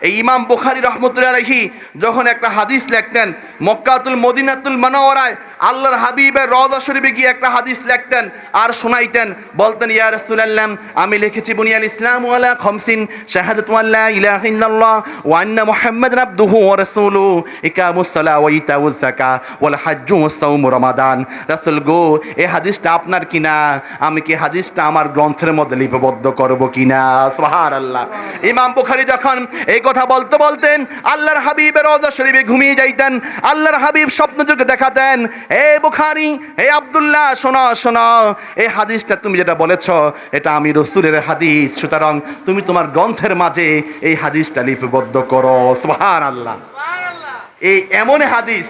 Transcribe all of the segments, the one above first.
এই ইমাম বুখারি রহমতুল্লাহ যখন একটা হাদিস লেখতেন মক্কাতুল মদিনাতুল মানাওয়ারায় আল্লাহর হাবিবের রওজা শরীফে গিয়ে একটা হাদিস লেখতেন আর শোনাইতেন। বলতেন, ইয়া রাসূলুল্লাহ, আমি লিখেছি, বুনিয়াল ইসলাম ওয়ালা খামসিন, শাহাদাতু আল্লা ইলাহা ইল্লাল্লাহ, ওয়া আন্না মুহাম্মাদান আবদুহু ওয়া রাসূলুহু, ইকামুস সালাহ ওয়া ইতাউজ যাকাহ ওয়াল হাজ্জু ওয়াস সাওমু রমাদান। রাসূল গো এই হাদিসটা আপনার কিনা? আমি কি হাদিসটা আমার গ্রন্থের মধ্যে লিপিবদ্ধ করব কিনা? সুবহানাল্লাহ। ইমাম বুখারী যখন এই কথা বলতে বলতেন, আল্লাহর হাবিবের রওজা শরীফে ঘুমিয়ে যাইতেন আল্লাহর হাবিব স্বপ্নযোগে দেখাতেন এ বুখারি এ আবদুল্লাহ শোনো শোনো এই হাদিসটা তুমি যেটা বলেছ এটা আমি রসুলের হাদিস সুতরাং তুমি তোমার গ্রন্থের মাঝে এই হাদিসটা লিপিবদ্ধ করো। সুবহানাল্লাহ। এই এমন হাদিস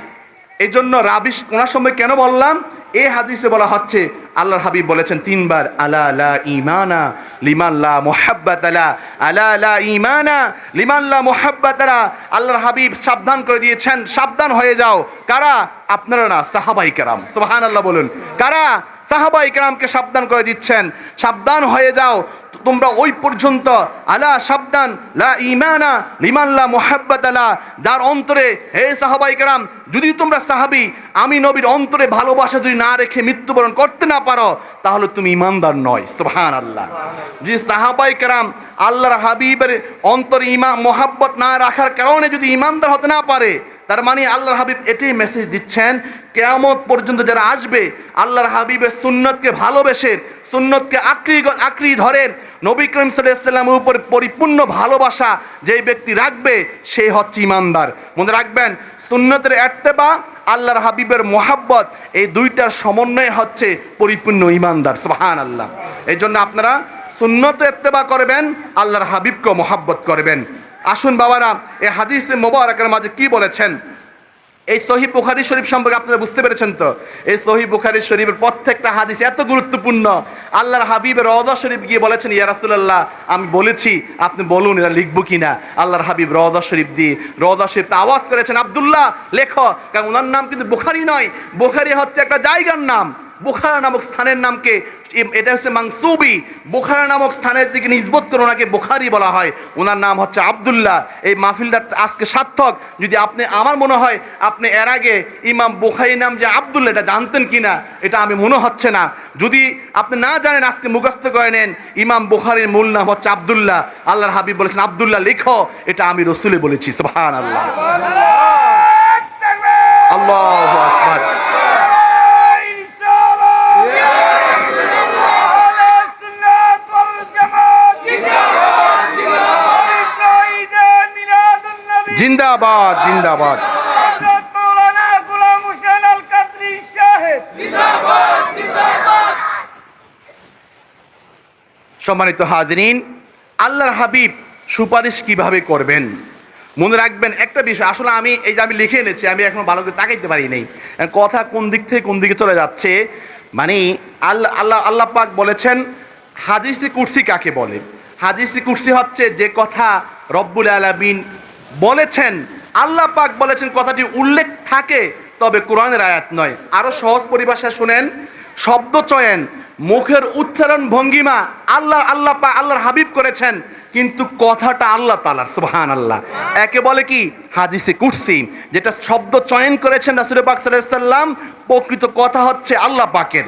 এই জন্য রাবিশ ওনার সময় কেন বললাম? এই হাদিসে বলা হচ্ছে আল্লাহর হাবিব বলেছেন তিনবার, আলা লা ইমানা লিমান লা মুহাব্বাত আলা আলা লা ইমানা মুহাব্বাত আলা আল্লাহর হাবিব সাবধান করে দিয়েছেন, সাবধান হয়ে যাও। কারা? আপনারা না, সাহাবাই কেরাম। আল্লাহ বলুন। কারা? সাহাবাই কেরামকে সাবধান করে দিচ্ছেন। সাবধান হয়ে যাও। তোমরা ওই পর্যন্ত, আলা সাবধান, লা ইমানা লিমান লা মুহাব্বাত আলা, যার অন্তরে, হে সাহাবাই কেরাম, যদি তোমরা সাহাবি, আমি নবীর অন্তরে ভালোবাসা যদি না রেখে মৃত্যুবরণ করতে না পারো, তাহলে তুমি ইমানদার নয় সুবহান আল্লাহ যদি সাহাবাই কেরাম আল্লাহর হাবিবের অন্তরে ইমা, মোহাব্বত না রাখার কারণে যদি ইমানদার হতে না পারে তার মানে আল্লাহর হাবিব এটাই মেসেজ দিচ্ছেন, কেয়ামত পর্যন্ত যারা আসবে, আল্লাহর হাবিবের সুন্নতকে ভালোবেসে, সুন্নতকে আঁকড়ি আঁকড়ি ধরেন, নবী করিম সাল্লামের উপর পরিপূর্ণ ভালোবাসা যেই ব্যক্তি রাখবে সেই হচ্ছে ইমানদার। মনে রাখবেন, সুন্নতের এর্তেবা আল্লাহর হাবিবের মোহাব্বত, এই দুইটার সমন্বয় হচ্ছে পরিপূর্ণ ইমানদার। সুবহান আল্লাহ এই জন্য আপনারা সুন্নত এত্তেবা করবেন, আল্লাহর হাবিবকে মোহাব্বত করবেন। আসুন বাবারা এই হাদিসে মোবারকের মাঝে কি বলেছেন? এই সহি বুখারি শরীফ সম্পর্কে আপনারা বুঝতে পেরেছেন তো? এই সহি বুখারি শরীফের প্রত্যেকটা হাদিস এত গুরুত্বপূর্ণ। আল্লাহর হাবিবের রওজা শরীফ গিয়ে বলেছেন, ইয়া রাসূলুল্লাহ, আমি বলেছি, আপনি বলুন এটা লিখব কিনা? আল্লাহর হাবিব রওজা শরীফ দিয়ে, রওজা শরীফ আওয়াজ করেছেন, আব্দুল্লাহ, লেখো। কারণ ওনার নাম কিন্তু বুখারি নয়। বুখারি হচ্ছে একটা জায়গার নাম। বুখারা নামক স্থানের নামকে এটা হচ্ছে মাংসুবি বোখারা নামক স্থানের দিকে নিজবত করে ওনাকে বোখারি বলা হয়। ওনার নাম হচ্ছে আব্দুল্লাহ। এই মাহফিলটা আজকে সার্থক। যদি আপনি, আমার মনে হয় আপনি এর আগে ইমাম বুখারি নাম যে আবদুল্লাহ, এটা জানতেন কিনা, এটা আমি মনে হচ্ছে না। যদি আপনি না জানেন, আজকে মুখস্থ করে নেন, ইমাম বোখারির মূল নাম হচ্ছে আবদুল্লাহ। আল্লাহর হাবিব বলেছেন, আবদুল্লাহ, লিখো। এটা আমি রসুলে বলেছি আল্লাহ আল্লাহ জিন্দাবাদ জিন্দাবাদ। সম্মানিত হাজরিন, আল্লাহর হাবিব সুপারিশ কীভাবে করবেন? মনে রাখবেন, একটা বিষয়, আসলে আমি, এই যে আমি লিখে এনেছি, আমি এখনও ভালো করে তাকাইতে পারি নাই। কথা কোন দিক থেকে কোন দিকে চলে যাচ্ছে? মানে আল্লাহ আল্লাহ আল্লাহ পাক বলেছেন, হাদিসি কুরসি কাকে বলে? হাদিসি কুরসি হচ্ছে যে কথা রব্বুল আলামিন বলেছেন, আল্লাহ পাক বলেছেন কথাটি উল্লেখ থাকে, তবে কোরআনের আয়াত নয়। আরও সহজ পরিভাষা শুনেন, শব্দ চয়ন, মুখের উচ্চারণ ভঙ্গিমা, আল্লাহ আল্লাহ পা, আল্লাহর হাবিব করেছেন, কিন্তু কথাটা আল্লাহ তালার সুবহান আল্লাহ একে বলে কি? হাদিসে কুরসি যেটা শব্দ চয়ন করেছেন রাসুল পাক সাল্লাম প্রকৃত কথা হচ্ছে আল্লাহ পাকের।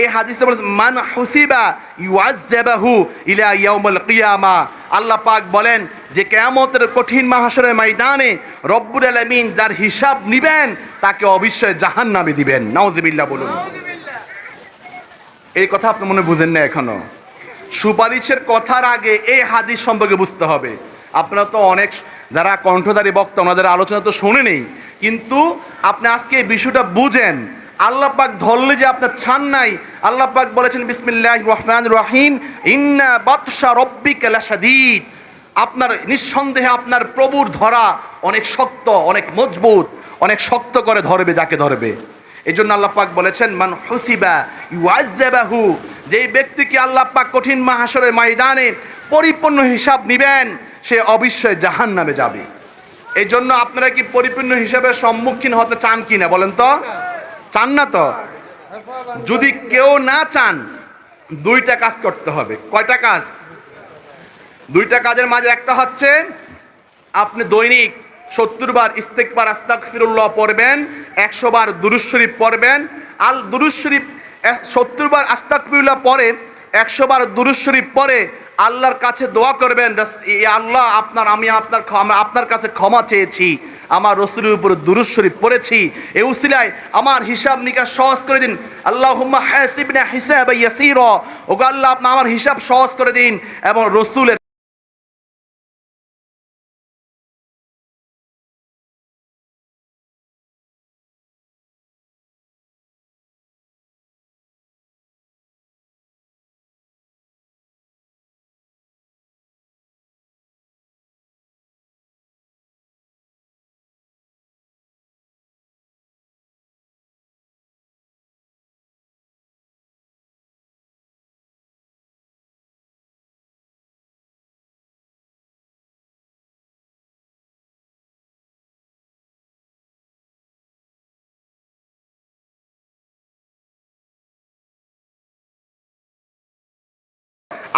এই হাদিসে বলেছে, মান হুসিবা ইউআজ্জাবাহু ইলা ইয়াউমুল কিয়ামা। আল্লাহ পাক বলেন যে কেয়ামতের কঠিন মাহাসরের ময়দানে রব্বুল আলামিন যার হিসাব নিবেন, তাকে অবশ্যই জাহান্নামে দিবেন। নাউজুবিল্লাহ বলুন। এই কথা আপনি মনে বুঝেন না এখনও? সুপারিশের কথার আগে এই হাদিস সম্পর্কে বুঝতে হবে। আপনারা তো অনেক যারা কণ্ঠধারী বক্তা, ওনাদের আলোচনা তো শুনেনি কিন্তু আপনি আজকে এই বিষয়টা বুঝেন। আল্লাহ পাক ধরলে যে আপনার ছান নাই, আল্লাহ পাক বলেছেন বিসমিল্লাহ রহমান রহিম, ইন্না বাদশা রব্বিকা লাশাদীদ। আপনার নিঃসন্দেহে আপনার প্রভুর ধরা অনেক শক্ত, অনেক মজবুত, অনেক শক্ত করে ধরবে, যাকে ধরবে। এই জন্য আল্লাহ পাক বলেছেন, মান হুসিবা ইউআজ্জাবাহু যেই ব্যক্তিকে আল্লাহ পাক কঠিন মাহাসরের ময়দানে পরিপূর্ণ হিসাব নিবেন, সে অবশ্যই জাহান নামে যাবে। এই জন্য আপনারা কি পরিপূর্ণ হিসাবে সম্মুখীন হতে চান কি না বলেন তো? চান না তো? যদি কেউ না চান, দুইটা কাজ করতে হবে। কয়টা কাজ? দুইটা কাজের মাঝে একটা হচ্ছে, আপনি দৈনিক সত্তর বার ইস্তেকবার আস্তাক ফিরুল্লাহ পড়বেন, একশো বার দুরুজ শরীফ পড়বেন। আল দুরুজ শরীফ সত্তর বার আস্তাক ফিরুল্লাহ পরে একশো বার দুরুজ শরীফ পরে আল্লাহর কাছে দোয়া করবেন আল্লাহ, আপনার, আমি আপনার ক্ষমা আপনার কাছে ক্ষমা চেয়েছি। আমার রসুলের উপর দুরুজ শরীফ পড়েছি। এ উসিলায় আমার হিসাব নিকাশ সহজ করে দিন। আল্লাহ হাসিবনা হিসাব ইয়াসির। ওগো আল্লাহ আপনি আমার হিসাব সহজ করে দিন এবং রসুলের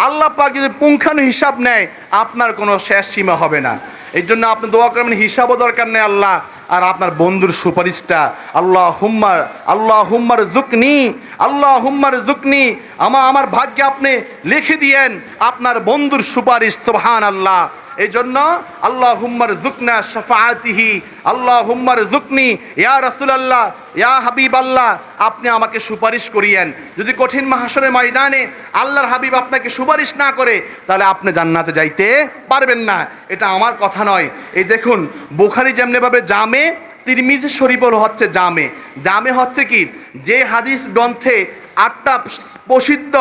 আল্লাহ পাক যদি পুঙ্খানু হিসাব নেয়, আপনার কোনো শেষ সীমা হবে না। এই জন্য আপনি দোয়া করবেন, হিসাবও দরকার নেই আল্লাহ, আর আপনার বন্ধুর সুপারিশটা আল্লাহ হুম্মার আল্লাহ হুম্মার জুকনি আল্লাহ হুম্মার জুকনি আমার আমার ভাগ্যে আপনি লিখে দিয়েন, আপনার বন্ধুর সুপারিশ সুবহান আল্লাহ এই জন্য আল্লাহ হুম্মার জুকনা শফাতিহি আল্লাহ হুম্মার জুকনি ইয়া রাসূলুল্লাহ, ইয়া হাবিব আল্লাহ আপনি আমাকে সুপারিশ করিয়েন। যদি কঠিন মাহাসরের ময়দানে আল্লাহর হাবিব আপনাকে সুপারিশ না করে, তাহলে আপনি জান্নাতে যাইতে পারবেন না। এটা আমার কথা নয়। এই দেখুন, বুখারি যেমনিভাবে জামে, তিরমিজি শরীফল হচ্ছে জামে। জামে হচ্ছে কি? যে হাদিস গ্রন্থে আটটা প্রসিদ্ধ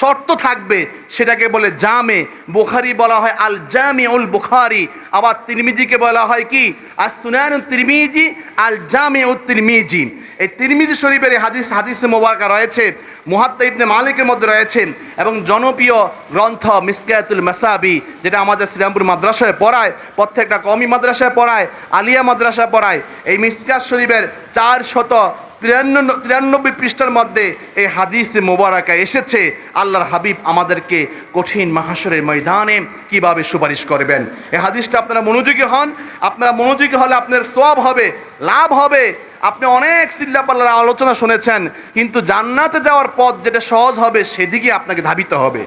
শর্ত থাকবে, সেটাকে বলে জামে। বুখারি বলা হয় আল জামি উল বুখারি। আবার তিরমিজিকে বলা হয় কি? আর সুনায়ন তিরমিজি আল জামে উল তিরমিজি। এই তিরমিজি শরীফের হাদিস হাদিস মোবারকা রয়েছে মুহাত্তা ইবনে মালিকের মধ্যে রয়েছে এবং জনপ্রিয় গ্রন্থ মিসকায়াতুল মাসাবি, যেটা আমাদের শ্রীরামপুর মাদ্রাসায় পড়ায়, প্রত্যেকটা কমি মাদ্রাসায় পড়ায়, আলিয়া মাদ্রাসায় পড়ায়। এই মিসকাত শরীফের চার শত তিরানব্বই পৃষ্ঠার মধ্যে এই হাদিস মোবারকা এসেছে, আল্লাহর হাবিব আমাদেরকে কঠিন মাহাসরের ময়দানে কীভাবে সুপারিশ করবেন? এই হাদিসটা আপনারা মনোযোগী হন, আপনারা মনোযোগী হলে আপনার সব হবে, লাভ হবে। আপনি অনেক চিল্লাপাল্লার আলোচনা শুনেছেন, কিন্তু জান্নাতে যাওয়ার পথ যেটা সহজ হবে সেদিকে আপনাকে ধাবিত হবে।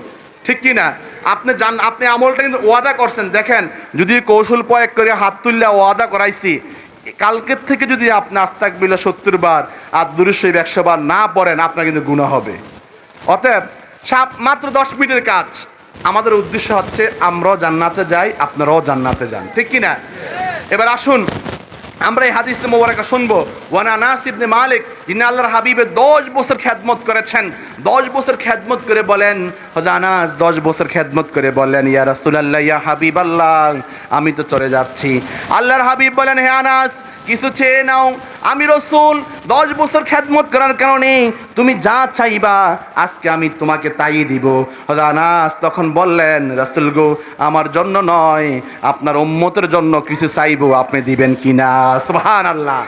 ঠিক কি না? আপনি জান, আপনি আমলটা কিন্তু ওয়াদা করছেন। দেখেন, যদি কৌশল প্রয়োগ করে হাত তুললে ওয়াদা করাইছি কালকের থেকে যদি আপনি আস্তাক বিলে সত্তর বার আর দুরুশরীফ একশো বার না পড়েন, আপনার কিন্তু গুণা হবে। অতএব সাপ মাত্র দশ মিনিটের কাজ। আমাদের উদ্দেশ্য হচ্ছে, আমরাও জান্নাতে যাই, আপনারাও জান্নাতে যান। ঠিক কিনা? এবার আসুন আমরা এই হাদিস মোবারকা শুনব। ওয়ানা নাস ইবনে মালিক যিনি আল্লাহর হাবিবের দশ বছর খ্যাদমত করেছেন। দশ বছর খ্যাদমত করে বলেন, হজা আনাস, দশ বছর খ্যাদমত করে বললেন ইয়া রাসূলুল্লাহ, ইয়া হাবিব আল্লাহ আমি তো চলে যাচ্ছি। আল্লাহর হাবিব বলেন, হে আনাস, কিছু চেয়ে নাও। আমি রসুল, দশ বছর খ্যাদমত করার কারণে তুমি যা চাইবা, আজকে আমি তোমাকে তাই দিব। হজা আনাস তখন বললেন, রাসুল গো, আমার জন্য নয়, আপনার উম্মতের জন্য কিছু চাইব, আপনি দিবেন কিনা? সুবহান আল্লাহ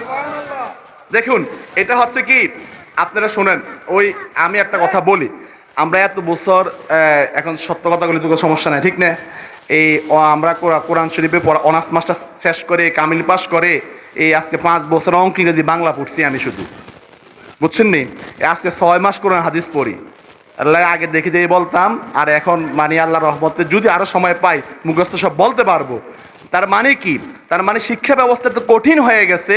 দেখুন, এটা হচ্ছে কি, আপনারা শোনেন, ওই আমি একটা কথা বলি। আমরা এত বছর এখন সত্য কথা বলে তো সমস্যা নাই, ঠিক না? এই আমরা কোরা- কোরআন শরীফে পড়া, অনার্স মাস্টার শেষ করে, কামিল পাস করে, এই আজকে পাঁচ বছর অঙ্ক ইংরেজি বাংলা পড়ছি আমি শুধু। বুঝছেন নি? আজকে ছয় মাস কোরআন হাদিস পড়ি। আল্লাহ আগে দেখে দিয়ে বলতাম, আর এখন মানে আল্লাহ রহমতে যদি আরও সময় পাই, মুখস্থ সব বলতে পারব। তার মানে কি? তার মানে শিক্ষা ব্যবস্থা তো কঠিন হয়ে গেছে,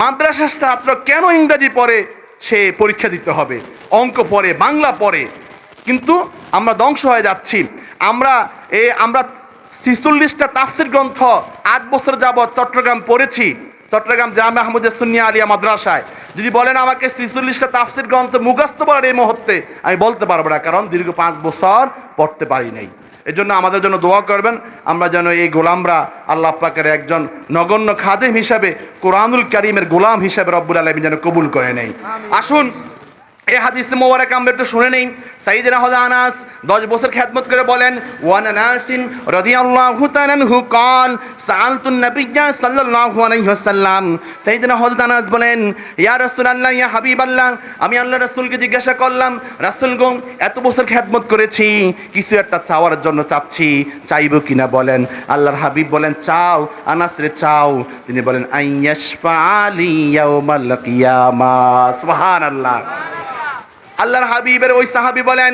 মাদ্রাসার ছাত্র কেন ইংরাজি পড়ে? সে পরীক্ষা দিতে হবে, অঙ্ক পড়ে, বাংলা পড়ে। কিন্তু আমরা ধ্বংস হয়ে যাচ্ছি। আমরা এ, আমরা ছিচল্লিশটা তাফসির গ্রন্থ আট বছর যাবৎ চট্টগ্রাম পড়েছি। চট্টগ্রাম জামে আহমদের সুনিয়া আলিয়া মাদ্রাসায়। যদি বলেন আমাকে ছিচল্লিশটা তাফসির গ্রন্থ মুখস্থ করার এই মুহূর্তে, আমি বলতে পারব না, কারণ দীর্ঘ পাঁচ বছর পড়তে পারি নাই। এই জন্য আমাদের জন্য দোয়া করবেন, আমরা যেন এই গোলামরা আল্লাহ পাকের একজন নগণ্য খাদেম হিসাবে কোরআনুল করিমের গোলাম হিসাবে রব্বুল আলমী যেন কবুল করে নেই আসুন এ হাদিস মোবারক আমরা একটু শুনে নেই। সাইদ হল আনাস, দশ বছর খ্যাতমত করে বলেন ওয়ান আনাসিন রাদিয়াল্লাহু তাআলা হু কল সাআলতুন নাবিয়্যা সাল্লাল্লাহু আলাইহি ওয়াসাল্লাম। সাইদ হযরত আনাস বলেন, ইয়া রাসূলুল্লাহ, ইয়া হাবিব আল্লাহ আমি আল্লাহ রসুলকে জিজ্ঞাসা করলাম, রাসূল গো, এত বছর খ্যাতমত করেছি, কিছু একটা চাওয়ার জন্য চাচ্ছি, চাইব কিনা বলেন। আল্লাহর হাবিব বলেন, চাও, আনাস রে চাও। তিনি বলেন আইয়াশফা আলি ইয়াউমাল কিয়ামা। সুবহানাল্লাহ। আল্লাহর হাবিবের ওই সাহাবি বলেন,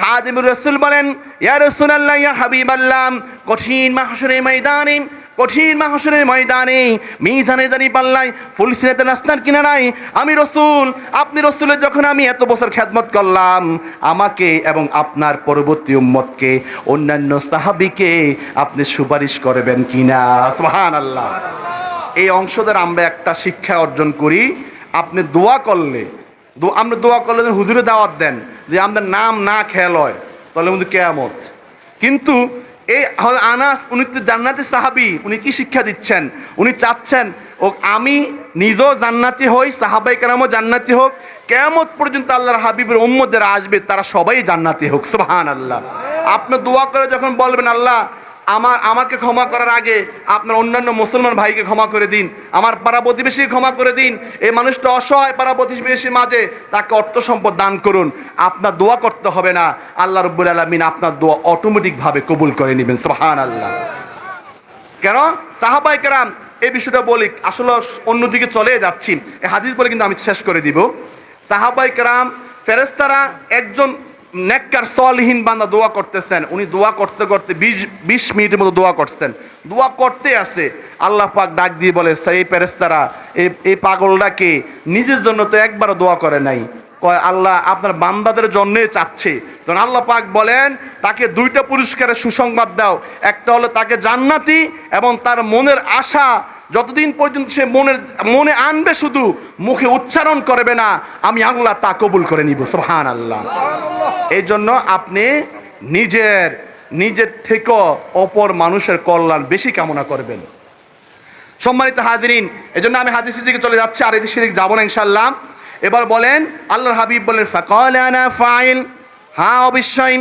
খাদিমুর রসুল বলেন, ইয়া রসুলাল্লাহ, ইয়া হাবিব আল্লাহ কঠিন মাহসুরের ময়দানে, কঠিন মাহসুরের ময়দানে, মিজানে জানি পাল্লাই ফুলসিরাতের রাস্তার কিনারায়, আমি রসুল, আপনি রসুলের যখন আমি এত বছর খ্যাতমত করলাম, আমাকে এবং আপনার পরবর্তী উম্মতকে, অন্যান্য সাহাবিকে আপনি সুপারিশ করবেন কিনা? সুবহান আল্লাহ এই অংশদের আমরা একটা শিক্ষা অর্জন করি, আপনি দোয়া করলে আমরা দোয়া করলে হুজুরে দাওয়াত দেন যে আমাদের নাম না খেয়াল হয়, তাহলে কিন্তু কেয়ামত। কিন্তু এই আনাস, উনি তো জান্নাতি সাহাবি, উনি কি শিক্ষা দিচ্ছেন? উনি চাচ্ছেন, ও আমি নিজেও জান্নাতি হই, সাহাবাই কেরামও জান্নাতি হোক, কেয়ামত পর্যন্ত আল্লাহর হাবিবের উম্মত যারা আসবে, তারা সবাই জান্নাতি হোক সুবহান আল্লাহ আপনি দোয়া করে যখন বলবেন, আল্লাহ আমার, আমাকে ক্ষমা করার আগে আপনার অন্যান্য মুসলমান ভাইকে ক্ষমা করে দিন, আমার পাড়া প্রতিবেশীকে ক্ষমা করে দিন এই মানুষটা অসহায় পাড়া প্রতিবেশীর মাঝে তাকে অর্থ সম্পদ দান করুন, আপনার দোয়া করতে হবে না, আল্লাহ রব্বুল আলমিন আপনার দোয়া অটোমেটিকভাবে কবুল করে নেবেন সোহান আল্লাহ কেন? সাহাবাই কেরাম, এই বিষয়টা বলি, আসলে অন্যদিকে চলে যাচ্ছি এই হাদিস বলে কিন্তু আমি শেষ করে দিব। সাহাবাই কেরাম ফেরেস্তারা একজন নেককার সলহীন বান্দা দোয়া করতেছেন, উনি দোয়া করতে করতে বিশ বিশ মিনিটের মতো দোয়া করছেন। দোয়া করতে আছে, আল্লাহ পাক ডাক দিয়ে বলে এই প্যারেস্তারা এই এই পাগলটাকে নিজের জন্য তো একবারও দোয়া করে নাই। কয়, আল্লাহ আপনার বান্দাদের জন্যে চাচ্ছে। তখন আল্লাহ পাক বলেন, তাকে দুইটা পুরস্কারের সুসংবাদ দাও। একটা হলো তাকে জান্নাতি এবং তার মনের আশা যতদিন পর্যন্ত সে মনের, মনে আনবে শুধু, মুখে উচ্চারণ করবে না, আমি আল্লাহ তা কবুল করে নিব সোহান আল্লাহ এই জন্য আপনি নিজের নিজের থেকে অপর মানুষের কল্যাণ বেশি কামনা করবেন। সম্মানিত হাজিরিন এই জন্য আমি হাদিসের দিকে চলে যাচ্ছি, আর এদিকে সেদিকে যাব না ইনশাল্লাহ এবার বলেন, আল্লাহর হাবিব বলেন ফাকল ফাইল। হ্যাঁ অবশ্যই,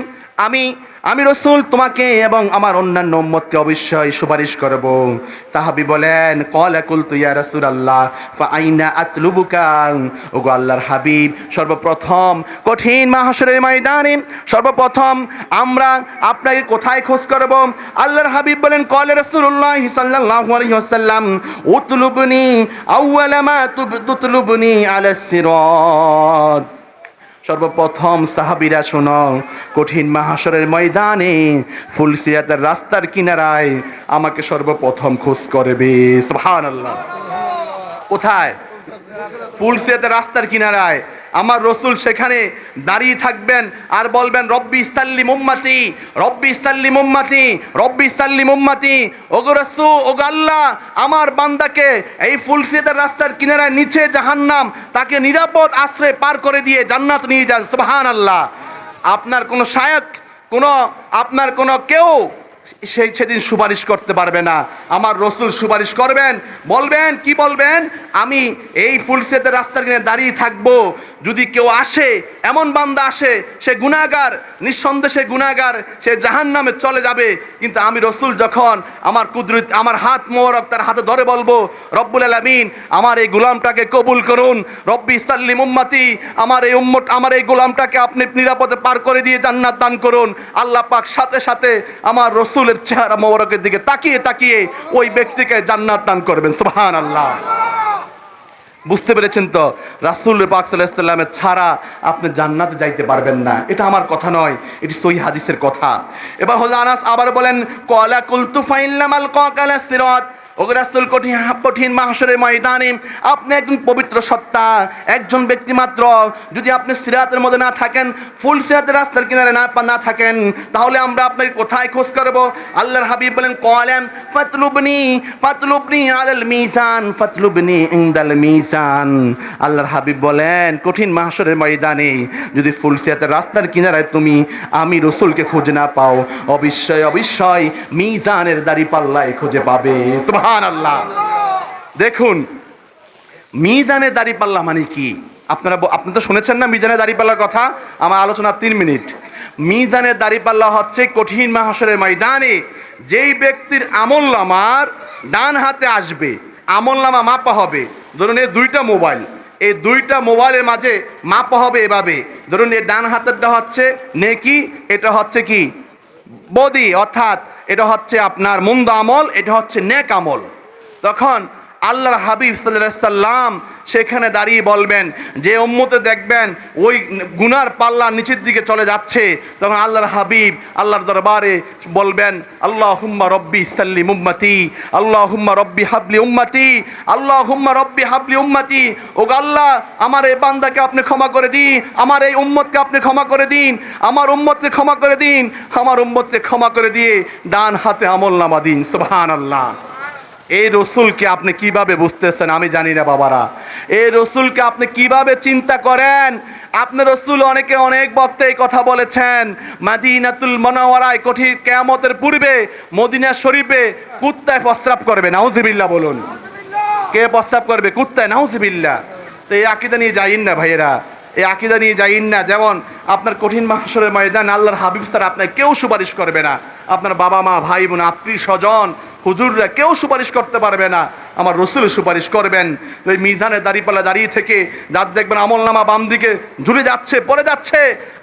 আমি আমি রসুল তোমাকে এবং আমার অন্যান্য উম্মতকে অবশ্যই সুপারিশ করব। সাহাবি বলেন কল একুল তুইয়া রসুল আল্লাহ ফাইনা আতলুবুকা? ওগো আল্লাহর হাবিব, সর্বপ্রথম কঠিন মাহাসরের ময়দানে, সর্বপ্রথম আমরা আপনাকে কোথায় খোঁজ করব? আল্লাহর হাবিব বলেন কল রসুল্লাহ সাল্লাল্লাহু আলাইহি ওয়াসাল্লাম, উতলুবনি আউয়ালা মা তুব- তুতলুবনি আলা সিরাত। সর্বপ্রথম সাহাবিরা শোনো, কঠিন মাহাসরের ময়দানে ফুলসিয়াতের রাস্তার কিনারায় আমাকে সর্বপ্রথম খোঁজ করবে। সুবহানাল্লাহ। কোথায়? ফুলসিয়াতের রাস্তার কিনারায়। আমার রসুল সেখানে দাঁড়িয়ে থাকবেন আর বলবেন, রব্বি সাল্লি মুম্মাতি, রব্বি সাল্লি মুম্মাতি, রব্বি সাল্লি মুম্মাতি। ওগো রসু ওগো আল্লাহ, আমার বান্দাকে এই ফুলসিয়াতের রাস্তার কিনারায় নিচে জাহান্নাম, তাকে নিরাপদ আশ্রয় পার করে দিয়ে জান্নাত নিয়ে যান। সুবহান আল্লাহ আপনার কোনো শায়ক কোনো, আপনার কোনো কেউ সেই সেদিন সুপারিশ করতে পারবে না। আমার রসুল সুপারিশ করবেন, বলবেন, কি বলবেন? আমি এই ফুলসেতের রাস্তার কিনে দাঁড়িয়ে থাকব। যদি কেউ আসে, এমন বান্দা আসে, সে গুণাগার নিঃসন্দেহে গুণাগার সে জাহান নামে চলে যাবে। কিন্তু আমি রসুল যখন আমার কুদরত, আমার হাত মোহরক তার হাতে ধরে বলব, রব্বুল আলমিন, আমার এই গোলামটাকে কবুল করুন। রব্বি সাল্লিম উম্মাতি, আমার এই উম্মত, আমার এই গোলামটাকে আপনি নিরাপদে পার করে দিয়ে জান্নাত দান করুন। আল্লাহ পাক সাথে সাথে আমার রসুলের চেহারা মোবারকের দিকে তাকিয়ে তাকিয়ে ওই ব্যক্তিকে জান্নাত দান করবেন। সুবহান আল্লাহ বুঝতে পেরেছেন তো? রাসুল পাক সাল্লামের ছাড়া আপনি জান্নাতে যাইতে পারবেন না। এটা আমার কথা নয়, এটি সই হাদিসের কথা। এবার হজা আনাস আবার বলেন, কলা কুলতু ফাইল্লামাল কালা সিরাত। ওগো রাসূল, কঠিন কঠিন মাহশরের ময়দানে আপনি একজন পবিত্র সত্তা, একজন ব্যক্তি মাত্র। যদি আপনি সিরাতের মধ্যে না থাকেন, ফুল সিরাতের রাস্তার কিনারে না না থাকেন, তাহলে আমরা আপনাকে কোথায় খোঁজ করব? আল্লাহর হাবিব বলেন কলেন ফাতলুবনি ফাতলুবনি আলাল মিজান, ফাতলুবনি ইনদাল মিজান। আল্লাহর হাবিব বলেন, কঠিন মাহশরের ময়দানে যদি ফুল সিরাতের রাস্তার কিনারায় তুমি আমি রসুলকে খুঁজে না পাও, অবশ্যই অবশ্যই মিজানের দাড়ি পাল্লায় খুঁজে পাবে। সুবহানাল্লাহ। দেখুন মিজানের দাড়ি পাল্লা মানে কি? আপনারা আপনি তো শুনেছেন না মিজানের দাঁড়িপাল্লার কথা? আমার আলোচনা তিন মিনিট। মিজানের দাঁড়িপাল্লা হচ্ছে কঠিন মাহাসরের ময়দানে যেই ব্যক্তির আমল নামার ডান হাতে আসবে, আমল নামা মাপা হবে। ধরুন এই দুইটা মোবাইল এই দুইটা মোবাইলের মাঝে মাপা হবে এভাবে। ধরুন এই ডান হাতেরটা হচ্ছে নেকি, এটা হচ্ছে কি? বদি অর্থাৎ এটা হচ্ছে আপনার মন্দ আমল এটা হচ্ছে নেক আমল। তখন আল্লাহর হাবিব সাল্লাম সেখানে দাঁড়িয়ে বলবেন, যে উম্মতে দেখবেন ওই গুনার পাল্লা নিচের দিকে চলে যাচ্ছে। তখন আল্লাহর হাবিব আল্লাহর দরবারে বলবেন আল্লাহ হুম্মা রব্বি সাল্লিম উম্মতি আল্লাহ হুম্মা রব্বি হাবলি উম্মতি আল্লাহ হুম্মা রব্বি হাবলি উম্মতি। ও আল্লাহ, আমার এই বান্দাকে আপনি ক্ষমা করে দিন, আমার এই উম্মতকে আপনি ক্ষমা করে দিন, আমার উম্মতকে ক্ষমা করে দিন, আমার উম্মতকে ক্ষমা করে দিয়ে ডান হাতে আমল নামা দিন সুবহান আল্লাহ এই রসুলকে আপনি কীভাবে বুঝতেছেন? আমি জানি না বাবারা। এই রসুলকে আপনি কীভাবে চিন্তা করেন? আপনি রসুল অনেকে অনেক বক্তে এই কথা বলেছেন। মাদিনাতুল মনোয়ারায় কঠিন কেয়ামতের পূর্বে মদিনা শরীফে কুত্তায় প্রস্রাব করবে। নাউজিবিল্লা বলুন। কে প্রস্তাব করবে? কুত্তায়? নাউজিবিল্লা তো এই আকিদা নিয়ে যাইন না ভাইয়েরা। এই আকিদা নিয়ে যাইন না। যেমন আপনার কঠিন মাহাসরের ময়দান আল্লাহর হাবিব স্যার আপনার কেউ সুপারিশ করবে না। আপনার বাবা মা, ভাই বোন, আত্মীয় স্বজন, হুজুররা কেউ সুপারিশ করতে পারবে না। আমার রসুল সুপারিশ করবেন। ওই মিজানের দাঁড়িপাল্লা দাঁড়িয়ে থেকে যার দেখবেন আমল নামা বাম দিকে ঝুলে যাচ্ছে, পড়ে যাচ্ছে।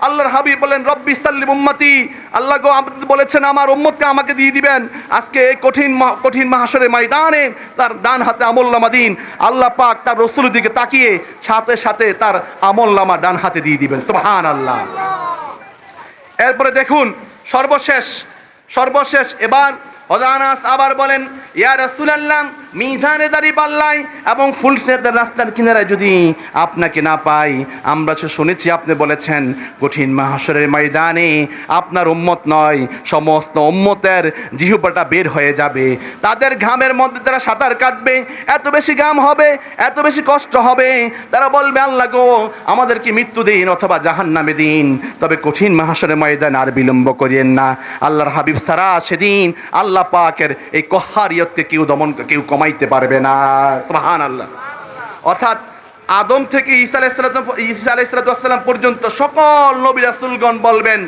আল্লাহর হাবিব বলেন, রব্বি সাল্লিম উম্মতি। আল্লাহ গো, আপনি বলেছেন, আমার উম্মতকে আমাকে দিয়ে দিবেন। আজকে এই কঠিন কঠিন মাহাসরের ময়দানে তার ডান হাতে আমল নামা দিন। আল্লাহ পাক তার রসুলের দিকে তাকিয়ে সাথে সাথে তার আমল নামা ডান হাতে দিয়ে দিবেন। সুবহান আল্লাহ এরপরে দেখুন, সর্বশেষ সর্বশেষ এবার হজানাস আবার বলেন ইয়া রাসূলুল্লাহ মিজানে দাড়ি পাল্লাই এবং ফুলসেতের রাস্তার কিনারায় যদি আপনাকে না পাই, আমরা তো শুনেছি আপনি বলেছেন, কঠিন মাহাসরের ময়দানে আপনার উম্মত নয়, সমস্ত উম্মতের জিহুপাটা বের হয়ে যাবে। তাদের ঘামের মধ্যে তারা সাঁতার কাটবে, এত বেশি ঘাম হবে, এত বেশি কষ্ট হবে। তারা বলবে, আল্লাহ গো আমাদেরকে মৃত্যু দিন অথবা জাহান নামে দিন? তবে কঠিন মাহাসরের ময়দান আর বিলম্ব করিয়েন না। আল্লাহর হাবিব সারা সেদিন আল্লাহ পাকের এই কহারিয়তকে কেউ দমন, কেউ কমাইতে পারবে না সাহান আল্লাহ অর্থাৎ আদম থেকে ঈসা আলাইসালাম ঈসা আলাইসালাম পর্যন্ত সকল নবী রাসুলগণ বলবেন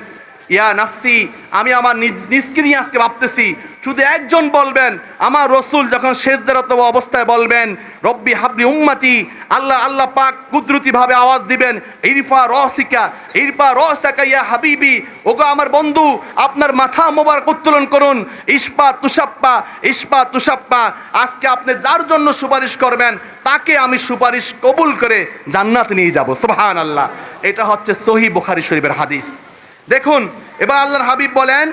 ইয়া নাফসি, আমি আমার নিজ, নিজকে নিয়ে আজকে ভাবতেছি। শুধু একজন বলবেন, আমার রসুল যখন শেষদারত অবস্থায় বলবেন, রব্বি হাবলি উম্মাতি আল্লাহ আল্লাহ পাক কুদরতিভাবে আওয়াজ দিবেন, ইরফা রসিকা, ইরফা রসাকা ইয়া হাবিবি ওগো আমার বন্ধু, আপনার মাথা মোবারক উত্তোলন করুন ইস্পা তুষাপ্পা ইস্পা তুষাপ্পা আজকে আপনি যার জন্য সুপারিশ করবেন, তাকে আমি সুপারিশ কবুল করে জান্নাত নিয়ে যাব। সুবহান আল্লাহ এটা হচ্ছে সহি বুখারী শরীফের হাদিস। দেখুন, এবার আল্লাহর হাবিব বলেন,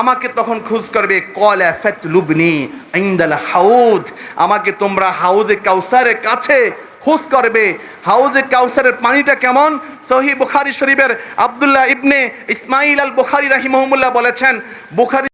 আমাকে তখন খুঁজ করবে, কল ফেত লুবনি ইন্দাল হাউদ। আমাকে তোমরা হাউজে কাউসারের কাছে খোঁজ করবে। হাউজে কাউসারের পানিটা কেমন? সহি বুখারি শরীফের আবদুল্লাহ ইবনে ইসমাইল আল বুখারি রাহিমহমুল্লাহ বলেছেন, বুখারী